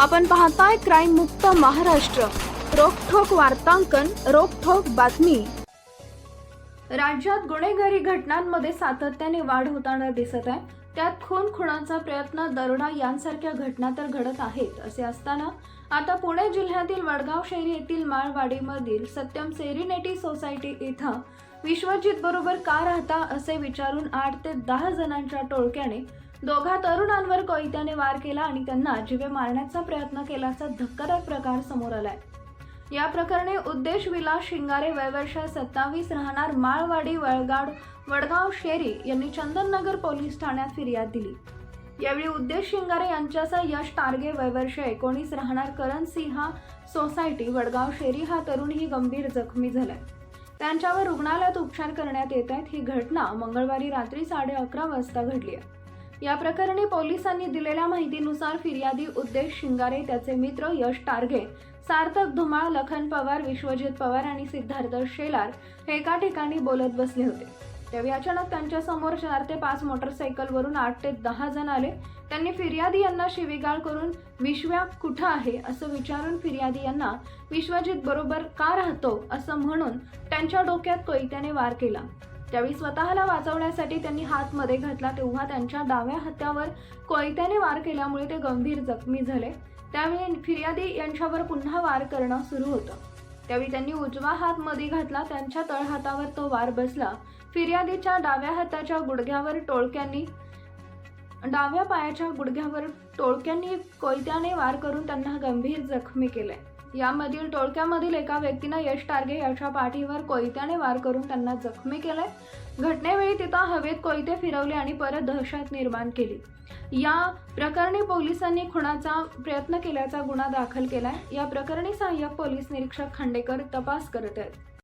आपण पाहताय क्राईम मुक्त महाराष्ट्र. रोखोक वार्तांकन रोखोक बातमी. राज्यात गुन्हेगारी घटनांमध्ये सातत्याने वाढ होताना दिसत आहे. त्यात खून खुणाचा प्रयत्न दरोडा यांसारख्या घटना तर घडत आहेत असे असताना आता पुणे जिल्ह्यातील वडगाव शहरी येथील माळवाडीमधील सत्यम सेरिनेटी सोसायटी इथं विश्वजित बरोबर का राहता असे विचारून आठ ते दहा जणांच्या टोळक्याने दोघा तरुणांवर कोयत्याने वार केला आणि त्यांना जीवे मारण्याचा प्रयत्न केल्याचा धक्कादायक प्रकार समोर आलाय. या प्रकरणी उद्देश विलास शिंगारे वयवर्ष सत्तावीस राहणार माळवाडी वळगाड वडगाव शेरी यांनी चंदननगर पोलीस ठाण्यात फिर्याद दिली. यावेळी उद्देश शिंगारे यांच्याचा यश टारगे वयवर्ष एकोणीस राहणार करण सिंहा सोसायटी वडगाव शेरी हा तरुणही गंभीर जखमी झालाय. त्यांच्यावर रुग्णालयात उपचार करण्यात येत आहेत. ही घटना मंगळवारी रात्री साडे अकरा वाजता घडली आहे. या प्रकरणी पोलिसांनी दिलेल्या माहितीनुसार फिर्यादी उद्देश शिंगारे त्याचे मित्र यश टारगे सार्थक धुमाळ लखन पवार विश्वजित पवार आणि सिद्धार्थ शेलार हे एका ठिकाणी बोलत बसले होते. त्यावेळी अचानक त्यांच्यासमोर चार ते पाच मोटरसायकलवरून आठ ते दहा जण आले. त्यांनी फिर्यादी यांना शिवीगाळ करून विश्व्या कुठं आहे? असं विचारून फिर्यादी यांना विश्वजित बरोबर का राहतो? असं म्हणून त्यांच्या डोक्यात कोयत्याने वार केला. त्यावेळी स्वतःला वाचवण्यासाठी त्यांनी हात मध्ये घातला तेव्हा त्यांच्या डाव्या हातावर कोयत्याने वार केल्यामुळे ते गंभीर जखमी झाले. त्यावेळी फिर्यादी यांच्यावर पुन्हा वार करणं सुरू होतं. त्यावेळी त्यांनी उजवा हात मध्ये घातला त्यांच्या तळहातावर तो वार बसला. फिर्यादीच्या डाव्या हाताच्या गुडघ्यावर टोळक्यांनी डाव्या पायाच्या गुडघ्यावर टोळक्यांनी कोयत्याने वार करून त्यांना गंभीर जखमी केले. यामधील टोळक्यामधील एका व्यक्तीनं यश टारगे याच्या पाठीवर कोयत्याने वार करून त्यांना जखमी केलंय. घटनेवेळी तिथं हवेत कोयते फिरवले आणि परत दहशत निर्माण केली. या प्रकरणी पोलिसांनी खुणाचा प्रयत्न केल्याचा गुन्हा दाखल केलाय. या प्रकरणी सहाय्यक पोलीस निरीक्षक खांडेकर तपास करत आहेत.